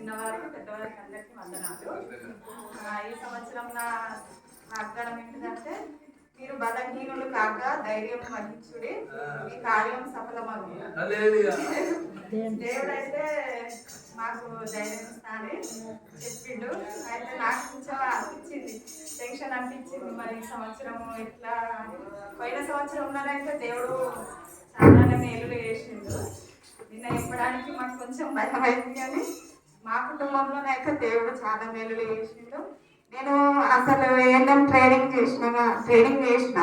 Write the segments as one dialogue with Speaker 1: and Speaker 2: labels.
Speaker 1: చిన్నవారికి పెద్దవారికి అందరికీ వందనాలు ఈ సంవత్సరం నా వాగ్దానం ఏంటిదంటే మీరు బలహీనులు కాక ధైర్యం వహించుడి. ఈ కార్యం సఫలమగు. దేవుడైతే మాకు ధైర్యం ఇస్తానని చెప్పిండు. అయితే నాకు కొంచెం అనిపించింది టెన్షన్ అనిపించింది. మరి ఈ సంవత్సరం ఎట్లా అని. పోయిన సంవత్సరంలోనైతే దేవుడు చాలానే మేలులు చేసిండు. నిన్న ఇవ్వడానికి మాకు కొంచెం భయం అయింది కానీ మా కుటుంబంలోనైతే దేవుడు చాలా మేలులు చేసిండు. నేను అసలు ఏఎన్ఎం ట్రైనింగ్ చేసిన ట్రైనింగ్ చేసిన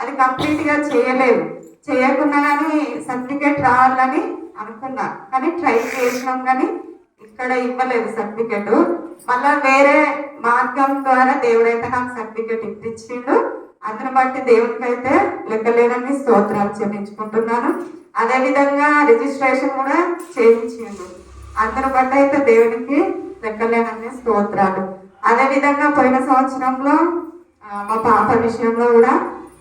Speaker 1: అది కంప్లీట్గా చేయలేదు. చేయకుండా కానీ సర్టిఫికేట్ రావాలని అనుకున్నా. కానీ ట్రై చేసినాం కానీ ఇక్కడ ఇవ్వలేదు సర్టిఫికేట్. మళ్ళా వేరే మార్గం ద్వారా దేవుడైతే నాకు సర్టిఫికేట్ ఇప్పించిండు. అతను బట్టి దేవునికి అయితే లెక్కలేనని స్తోత్రాలు చెల్లించుకుంటున్నాను. అదేవిధంగా రిజిస్ట్రేషన్ కూడా చేయించిండు. అందరి బట్టి అయితే దేవుడికి లెక్కలేనన్ని స్తోత్రాలు. అదే విధంగా పోయిన సంవత్సరంలో మా పాప విషయంలో కూడా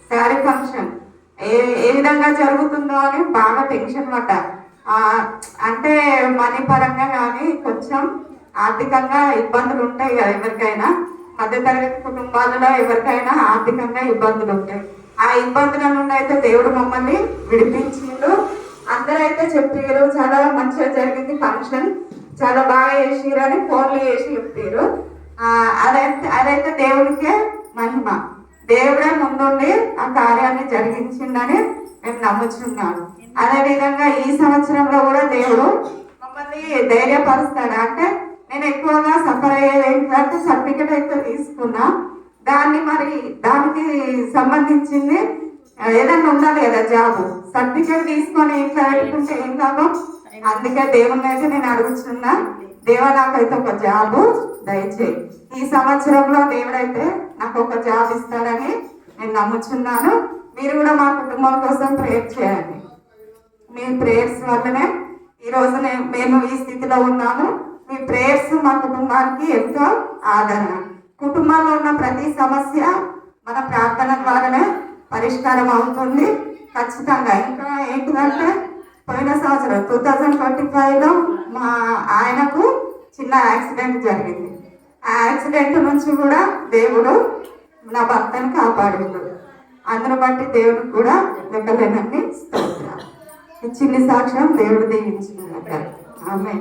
Speaker 1: శారీ ఫంక్షన్. ఏ ఏ విధంగా జరుగుతుందో అని బాగా టెన్షన్ పడ్డ. అంటే మనీ పరంగా కానీ కొంచెం ఆర్థికంగా ఇబ్బందులు ఉంటాయి కదా ఎవరికైనా. మధ్యతరగతి కుటుంబాలలో ఎవరికైనా ఆర్థికంగా ఇబ్బందులు ఉంటాయి. ఆ ఇబ్బందుల నుండి అయితే దేవుడు మమ్మల్ని విడిపించిండు. అందరైతే చెప్పారు చాలా మంచిగా జరిగింది ఫంక్షన్. చాలా బాగా చేసిరు అని ఫోన్లు చేసి చెప్పారు ఆ, అదైతే అదైతే దేవుడికే మహిమ. దేవుడే ముందుండి ఆ కార్యాన్ని జరిగించిందని మేము నమ్ముచున్నాను అదేవిధంగా ఈ సంవత్సరంలో కూడా దేవుడు మమ్మల్ని ధైర్యపరుస్తాడు. అంటే నేను ఎక్కువగా సఫర్ అయ్యేది ఏంటంటే సర్టిఫికెట్ అయితే తీసుకున్నా. దాన్ని మరి దానికి సంబంధించింది ఏదైనా ఉండాలి కదా జాబ్. సర్టిఫికెట్ తీసుకొని ఇంట్లో పెట్టుకుంటే ఏం కాదు అందుకే దేవుణ్ణి అయితే నేను అడుగుతున్నా దేవ నాకైతే ఒక జాబ్ దయచేయి. ఈ సంవత్సరంలో దేవుడైతే నాకు ఒక జాబ్ ఇస్తాడని నేను నమ్ముచున్నాను. మీరు కూడా మా కుటుంబం కోసం ప్రేయర్ చేయండి. మీ ప్రేయర్స్ వల్లనే ఈ మేము ఈ స్థితిలో ఉన్నాము. మీ ప్రేయర్స్ మా కుటుంబానికి ఎంతో ఆదరణ. కుటుంబంలో ఉన్న ప్రతి సమస్య మన ప్రార్థన ద్వారానే పరిష్కారం అవుతుంది. ఖచ్చితంగా. ఇంకా ఏంటిదంటే పోయిన సంవత్సరం టూ థౌజండ్ ట్వంటీ ఫైవ్లో మా ఆయనకు చిన్న యాక్సిడెంట్ జరిగింది. ఆ యాక్సిడెంట్ నుంచి కూడా దేవుడు నా భర్తను కాపాడిండు. అందును బట్టి దేవుడికి కూడా లెక్కలేనండి స్తోత్రాలు. చిన్ని సాక్ష్యం దేవుడు దీవించిన ఆమె